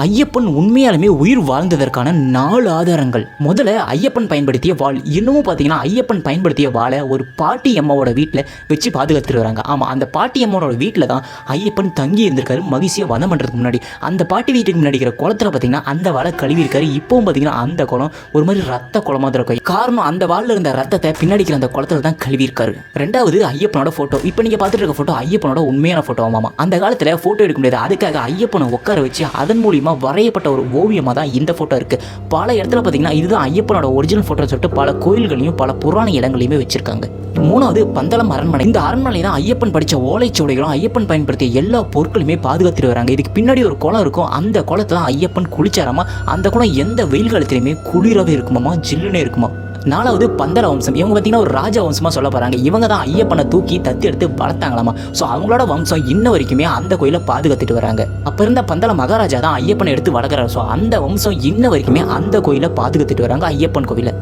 ஐயப்பன் உண்மையாலுமே உயிர் வாழ்ந்ததற்கான நாலு ஆதாரங்கள். முதல்ல ஐயப்பன் பயன்படுத்திய வாள். இன்னமும் பார்த்தீங்கன்னா ஐயப்பன் பயன்படுத்திய வாழை ஒரு பாட்டி அம்மாவோட வீட்டில் வச்சு பாதுகாத்துட்டு வராங்க. ஆமாம் அந்த பாட்டி அம்மாவோட வீட்டில் தான் ஐயப்பன் தங்கி இருந்திருக்காரு மகிழ்ச்சியை வதம் பண்ணுறதுக்கு முன்னாடி. அந்த பாட்டி வீட்டுக்கு முன்னாடி இருக்கிற குளத்துல பார்த்தீங்கன்னா அந்த வாழை கழுவி இருக்காரு. இப்போவும் பார்த்தீங்கன்னா அந்த குளம் ஒரு மாதிரி ரத்த குளமாக தான் இருக்கும். காரணம் அந்த வாழில் இருந்த ரத்தத்தை பின்னாடி இருக்கிற அந்த குளத்துல தான் கழுவி இருக்காரு. ரெண்டாவது ஐயப்பனோட ஃபோட்டோ இப்போ நீங்கள் பார்த்துட்டு இருக்க ஃபோட்டோ ஐயப்பனோட உண்மையான ஃபோட்டோ ஆமாம். அந்த காலத்தில் ஃபோட்டோ எடுக்க முடியாது. அதுக்காக ஐயப்பனை உட்கார வச்சு அதன் மூலியமா வரையப்பட்ட ஒரு ஓவியமாக தான் இந்த ஃபோட்டோ இருக்குது பல இடத்துல பார்த்தீங்கன்னா இதுதான் ஐயப்பனோட ஒரிஜினல் ஃபோட்டோ சொல்லிட்டு பல கோயில்களையும் பல புராண இடங்களையுமே வச்சிருக்காங்க. மூணாவது பந்தளம் அரண்மனை. இந்த அரண்மனை தான் ஐயப்பன் படித்த ஓலைச்சுவடிகளும் ஐயப்பன் பயன்படுத்திய எல்லா பொருட்களுமே பாதுகாத்துட்டு வராங்க. இதுக்கு பின்னாடி ஒரு குளம் இருக்கும். அந்த குளத்தை தான் ஐயப்பன் குளிச்சாராமா அந்த குளம் எந்த வெயில் காலத்திலையுமே குளிராகவே இருக்குமாமா ஜில்லுனே இருக்குமா? நாலாவது பந்தல வம்சம். இவங்க பார்த்தீங்கன்னா ஒரு ராஜ வம்சமாக சொல்ல போகிறாங்க இவங்க தான் ஐயப்பனை தூக்கி தத்து எடுத்து வளர்த்தாங்களாமா. ஸோ அவங்களோட வம்சம் இன்ன வரைக்குமே அந்த கோயிலை பாதுகாத்துட்டு வராங்க. அப்போ இருந்த பந்தல மகாராஜா தான் ஐயப்பனை எடுத்து வளர்க்குறாரு. ஸோ அந்த வம்சம் இன்ன வரைக்குமே அந்த கோயிலை பாதுகாத்துட்டு வராங்க ஐயப்பன் கோயிலை.